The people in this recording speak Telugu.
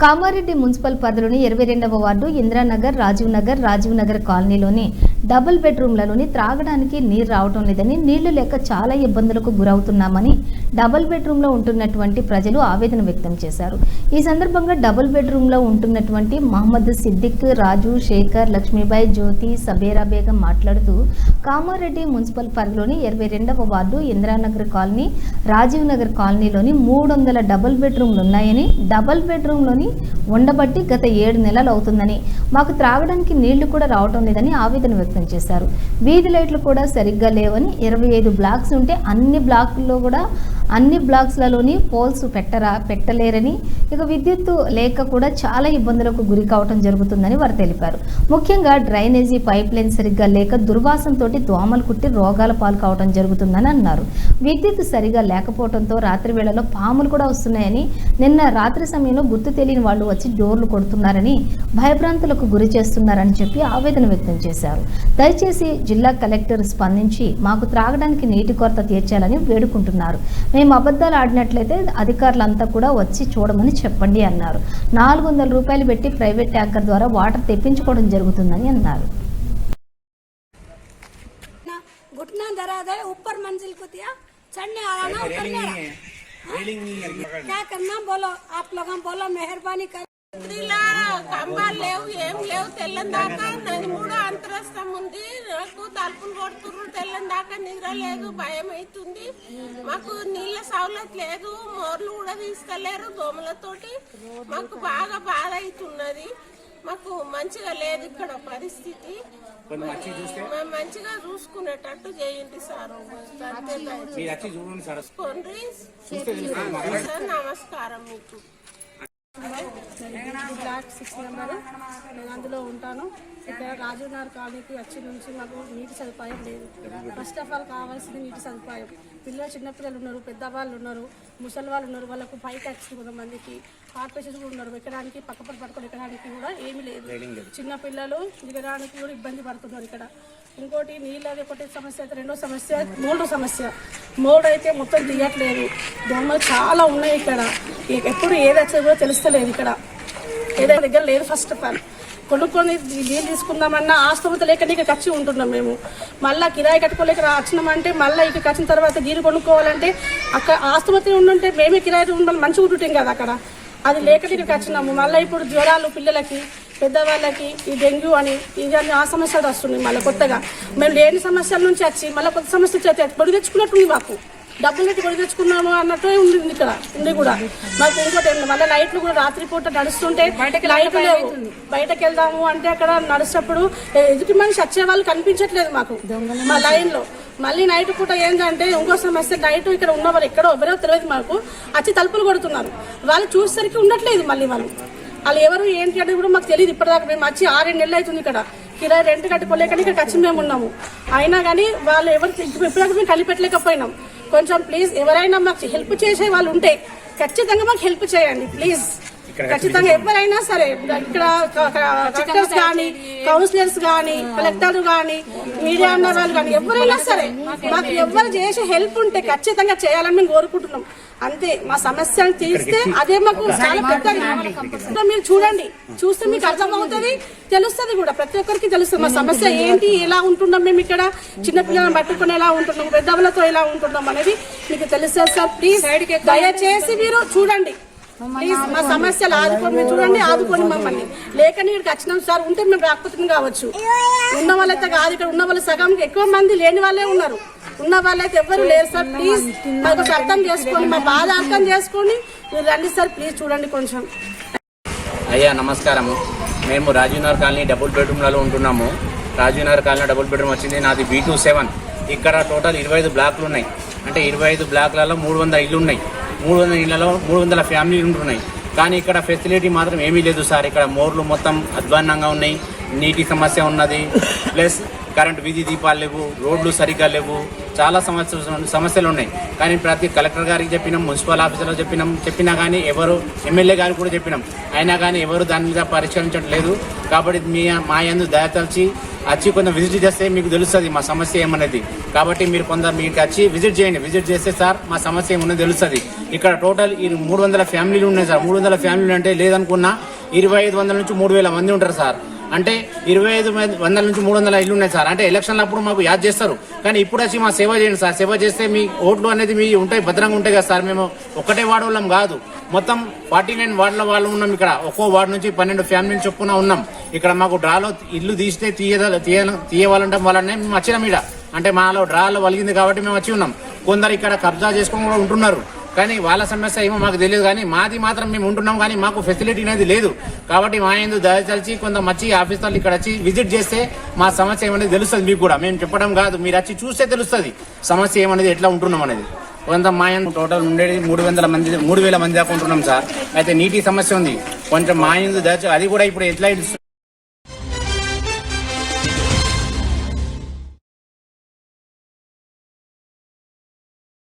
కామారెడ్డి మున్సిపల్ పరిధిలోని ఇరవై రెండవ వార్డు ఇందిరానగర్ రాజీవ్ నగర్ రాజీవ్ నగర్ కాలనీలోని డబుల్ బెడ్రూమ్లలోని త్రాగడానికి నీరు రావటం లేదని నీళ్ళు లేక చాలా ఇబ్బందులకు గురవుతున్నామని డబుల్ బెడ్రూమ్లో ఉంటున్నటువంటి ప్రజలు ఆవేదన వ్యక్తం చేశారు. ఈ సందర్భంగా డబుల్ బెడ్రూమ్లో ఉంటున్నటువంటి మహమ్మద్ సిద్దిక్ రాజు శేఖర్ లక్ష్మీబాయి జ్యోతి సబేరా బేగం మాట్లాడుతూ కామారెడ్డి మున్సిపల్ పరిధిలోని ఇరవై రెండవ వార్డు ఇందిరానగర్ కాలనీ రాజీవ్ నగర్ కాలనీలోని మూడు వందల డబుల్ బెడ్రూమ్లు ఉన్నాయని డబుల్ బెడ్రూమ్లోని ఉండబట్టి గత ఏడు నెలలు అవుతుందని మాకు త్రాగడానికి నీళ్ళు కూడా రావటం లేదని ఆవేదన వ్యక్తం చేశారు. వీధి లైట్లు కూడా సరిగ్గా లేవని ఇరవై ఐదు బ్లాక్స్ ఉంటే అన్ని బ్లాక్లో కూడా అన్ని బ్లాక్స్లలోని పోల్స్ పెట్టరా పెట్టలేరని ఇక విద్యుత్తు లేక కూడా చాలా ఇబ్బందులకు గురి కావటం జరుగుతుందని వారు తెలిపారు. ముఖ్యంగా డ్రైనేజీ పైప్ లైన్ సరిగ్గా లేక దుర్వాసంతో దోమలు కుట్టి రోగాల పాలు కావటం జరుగుతుందని అన్నారు. విద్యుత్ సరిగా లేకపోవడంతో రాత్రి వేళలో పాములు కూడా వస్తున్నాయని నిన్న రాత్రి సమయంలో గుర్తు తెలియని వాళ్ళు వచ్చి డోర్లు కొడుతున్నారని భయభ్రాంతులకు గురి చేస్తున్నారని చెప్పి ఆవేదన వ్యక్తం చేశారు దయచేసి జిల్లా కలెక్టర్ స్పందించి మాకు త్రాగడానికి నీటి కొరత తీర్చాలని వేడుకుంటున్నారు మేము అబద్ధాలు ఆడినట్లయితే అధికారులంతా కూడా వచ్చి చూడమని చెప్పండి అన్నారు నాలుగు వందల రూపాయలు పెట్టి ప్రైవేట్ ట్యాంకర్ ద్వారా వాటర్ తెప్పించుకోవడం జరుగుతుందని అన్నారు ना घुटना दरा दे ऊपर मंजिल को दिया चढ़ने आ रहा ना उतरने आ रहा क्या करना बोलो आप लोग हम बोलो मेहरबानी कर ఇలా కంబాలు లేవు ఏం లేవు తెల్లని దాకా నాకు మూడో అంతరస్తం ఉంది నాకు తలుపులు కొడుతుర్రు తెల్లని దాకా నిద్ర లేదు భయం అవుతుంది మాకు నీళ్ళ సౌలత్ లేదు మోర్లు కూడా తీస్తలేరు దోమలతోటి మాకు బాగా బాధ అవుతున్నది మాకు మంచిగా లేదు ఇక్కడ పరిస్థితి. మేము మంచిగా చూసుకునేటట్టు చేయండి సార్ నమస్కారం మీకు. Block six number. నేను అందులో ఉంటాను. ఇక్కడ రాజీవ్ నగర్ కాలనీకి వచ్చి నుంచి మాకు నీటి సదుపాయం లేదు. ఫస్ట్ ఆఫ్ ఆల్ కావాల్సింది నీటి సదుపాయం. పిల్లలు చిన్నపిల్లలు ఉన్నారు పెద్దవాళ్ళు ఉన్నారు ముసలి వాళ్ళు ఉన్నారు వాళ్ళకు పైకి వచ్చింది కొంతమందికి హార్ట్ పేషెంట్స్ కూడా ఉన్నారు. ఎక్కడానికి పక్క పట్టుకొని ఎక్కడానికి కూడా ఏమీ లేదు. చిన్న పిల్లలు దిగడానికి కూడా ఇబ్బంది పడుతున్నారు ఇక్కడ. ఇంకోటి నీళ్ళది ఒకటి సమస్య అయితే రెండో సమస్య మోల్డ్ సమస్య. మోల్డ్ అయితే మొత్తం తీయట్లేదు. దోమలు చాలా ఉన్నాయి ఇక్కడ. ఎప్పుడు ఏది వచ్చేది కూడా తెలుస్తలేదు ఇక్కడ. ఏదైనా దగ్గర లేదు ఫస్ట్ ఆఫ్ ఆల్ కొనుక్కొని నీళ్ళు తీసుకుందామన్నా ఆస్తమత లేక నీకు ఖర్చు ఉంటున్నాం మేము. మళ్ళీ కిరాయి కట్టుకోలేక వచ్చినామంటే మళ్ళీ ఇక వచ్చిన తర్వాత నీరు కొనుక్కోవాలంటే అక్కడ ఆస్తమతి ఉండుంటే మేమే కిరాయి ఉండాలి మంచిగా ఉంటుంటాం కదా అక్కడ. అది లేక నీకు వచ్చినాము మళ్ళీ ఇప్పుడు జ్వరాలు పిల్లలకి పెద్దవాళ్ళకి ఈ డెంగ్యూ అని ఇవన్నీ ఆ సమస్యలు వస్తున్నాయి మళ్ళీ కొత్తగా. మేము లేని సమస్యల నుంచి వచ్చి మళ్ళీ కొత్త సమస్య వచ్చి పొడి తెచ్చుకున్నట్టుంది మాకు. డబ్బులు పెట్టి పొడి తెచ్చుకున్నాము అన్నట్టు ఉంది ఇక్కడ ఉంది కూడా. మాకు ఇంకోటి మళ్ళీ లైట్లు కూడా రాత్రిపూట నడుస్తుంటే లైట్లు లేవు. బయటకు వెళ్దాము అంటే అక్కడ నడిచేటప్పుడు ఎదుటి మనిషి వచ్చే వాళ్ళు కనిపించట్లేదు మాకు. మా లైన్లో మళ్ళీ నైట్ పూట ఏంటంటే ఇంకో సమస్య నైట్ ఇక్కడ ఉన్నవారు ఎక్కడో ఎవరో తెలియదు మాకు. వచ్చి తలుపులు కొడుతున్నారు. వాళ్ళు చూసేసరికి ఉండట్లేదు మళ్ళీ వాళ్ళు. వాళ్ళు ఎవరు ఏంటి అనేది కూడా మాకు తెలియదు ఇప్పటిదాకా మేము వచ్చి ఆరేడు నెలలు అవుతుంది ఇక్కడ. కిరాయి రెంట్ కట్టుకోలేక ఇక్కడికి వచ్చి మేము ఉన్నాము. అయినా కానీ వాళ్ళు ఎవరు ఇప్పటిదాకా మేము కలిపెట్టలేకపోయినాం కొంచెం ప్లీజ్ ఎవరైనా మాకు హెల్ప్ చేసే వాళ్ళు ఉంటే ఖచ్చితంగా మాకు హెల్ప్ చేయండి. ప్లీజ్ ఖచ్చితంగా ఎవరైనా సరే ఇక్కడ కలెక్టర్స్ కానీ కౌన్సిలర్స్ కానీ కలెక్టర్ కానీ మీడియా అన్న వాళ్ళు కానీ ఎవరైనా సరే మాకు ఎవరు చేసే హెల్ప్ ఉంటే ఖచ్చితంగా చేయాలని మేము కోరుకుంటున్నాం. అంతే మా సమస్యను తీస్తే అదే మాకు చాలా ఇప్పుడు మీరు చూడండి చూస్తే మీకు అర్థమవుతుంది తెలుస్తుంది కూడా. ప్రతి ఒక్కరికి తెలుస్తుంది మా సమస్య ఏంటి ఎలా ఉంటున్నాం మేము ఇక్కడ చిన్నపిల్లలను పట్టుకుని ఎలా ఉంటున్నాం పెద్దవాళ్ళతో ఎలా ఉంటున్నాం అనేది మీకు తెలుస్తుంది సార్. ప్లీజ్ దయచేసి మీరు చూడండి. మా సమస్యలు ఆదుకోండి. మీరు చూడండి ఆదుకోండి మమ్మల్ని. లేక ఇక్కడికి వచ్చినాం సార్ ఉంటే మేము రాకపోతే కావచ్చు. ఉన్న వాళ్ళైతే కాదు ఇక్కడ ఉన్న వాళ్ళు సగం ఎక్కువ మంది లేని వాళ్ళే ఉన్నారు. ఉన్న వాళ్ళైతే ఎవరు లేరు సార్ ప్లీజ్ మాకు అర్థం చేసుకోండి మా బాధ అర్థం చేసుకోండి. మీరు రండి సార్ ప్లీజ్ చూడండి కొంచెం. అయ్యా నమస్కారము. మేము రాజీవ్ నగర్ కాలనీ డబుల్ బెడ్రూమ్లలో ఉంటున్నాము. Rajiv Nagar colony double bedroom వచ్చింది నాది బీ టూ సెవెన్ ఇక్కడ టోటల్ ఇరవై ఐదు బ్లాక్లు ఉన్నాయి అంటే ఇరవై ఐదు బ్లాక్లలో మూడు వందల ఇల్లు ఉన్నాయి మూడు వందల ఇళ్ళలో మూడు వందల ఫ్యామిలీలు ఉంటున్నాయి. కానీ ఇక్కడ ఫెసిలిటీ మాత్రం ఏమీ లేదు సార్. ఇక్కడ మోర్లు మొత్తం అధ్వాన్నంగా ఉన్నాయి. నీటి సమస్య ఉన్నది. ప్లస్ కరెంట్ వీధి దీపాలు లేవు. రోడ్లు సరిగ్గా లేవు. చాలా సమస్యలు సమస్యలు ఉన్నాయి. కానీ ప్రతి కలెక్టర్ గారికి చెప్పినాం మున్సిపల్ ఆఫీసర్లో చెప్పినాం చెప్పినా కానీ ఎవరు ఎమ్మెల్యే గారికి కూడా చెప్పినాం. అయినా కానీ ఎవరు దాని మీద పరిష్కరించడం లేదు కాబట్టి మీ మా యందు దయతలిచి వచ్చి కొంచెం విజిట్ చేస్తే మీకు తెలుస్తుంది మా సమస్య ఏమనేది కాబట్టి మీరు కొంత మీకు వచ్చి విజిట్ చేయండి. విజిట్ చేస్తే సార్ మా సమస్య ఏమన్నది తెలుస్తుంది. ఇక్కడ టోటల్ ఈ మూడు వందల ఫ్యామిలీలు ఉన్నాయి సార్. మూడు వందల ఫ్యామిలీలు అంటే లేదనుకున్నా ఇరవై ఐదు వందల నుంచి మూడు వేల మంది ఉంటారు సార్. అంటే ఇరవై ఐదు వందల నుంచి మూడు వందల ఇల్లు ఉన్నాయి సార్. అంటే ఎలక్షన్లు అప్పుడు మాకు యాద్ చేస్తారు. కానీ ఇప్పుడు వచ్చి మా సేవ చేయండి సార్. సేవ చేస్తే మీ ఓట్లు అనేది మీ ఉంటాయి భద్రంగా ఉంటాయి కదా సార్. మేము ఒక్కటే వార్డు వాళ్ళం కాదు. మొత్తం ఫార్టీ నైన్ వార్డుల వాళ్ళు ఉన్నాం ఇక్కడ. ఒక్కో వార్డు నుంచి పన్నెండు ఫ్యామిలీ చొప్పున ఉన్నాం. ఇక్కడ మాకు డ్రాలో ఇల్లు తీస్తే తీయద తీయ తీయవాలంటే వాళ్ళనే మేము వచ్చినాం ఇక్కడ అంటే మాలో డ్రాలో వలిగింది కాబట్టి మేము వచ్చి ఉన్నాం. కొందరు ఇక్కడ కబ్జా చేసుకుని కూడా ఉంటున్నారు. కానీ వాళ్ళ సమస్య ఏమో మాకు తెలియదు కానీ మాది మాత్రం మేము ఉంటున్నాం కానీ మాకు ఫెసిలిటీ అనేది లేదు. కాబట్టి మా ఎందు దయచలిచి కొంత మంచి ఆఫీసర్లు ఇక్కడ వచ్చి విజిట్ చేస్తే మా సమస్య ఏమనేది తెలుస్తుంది మీకు కూడా. మేము చెప్పడం కాదు మీరు వచ్చి చూస్తే తెలుస్తుంది సమస్య ఏమనేది ఎట్లా ఉంటున్నాం అనేది. కొంత మా ఎందు టోటల్ ఉండేది మూడు వందల మంది మూడు వేల మంది దాకా ఉంటున్నాం సార్. అయితే నీటి సమస్య ఉంది. కొంచెం మా ఎందు దయచేసి అది కూడా ఇప్పుడు ఎట్లా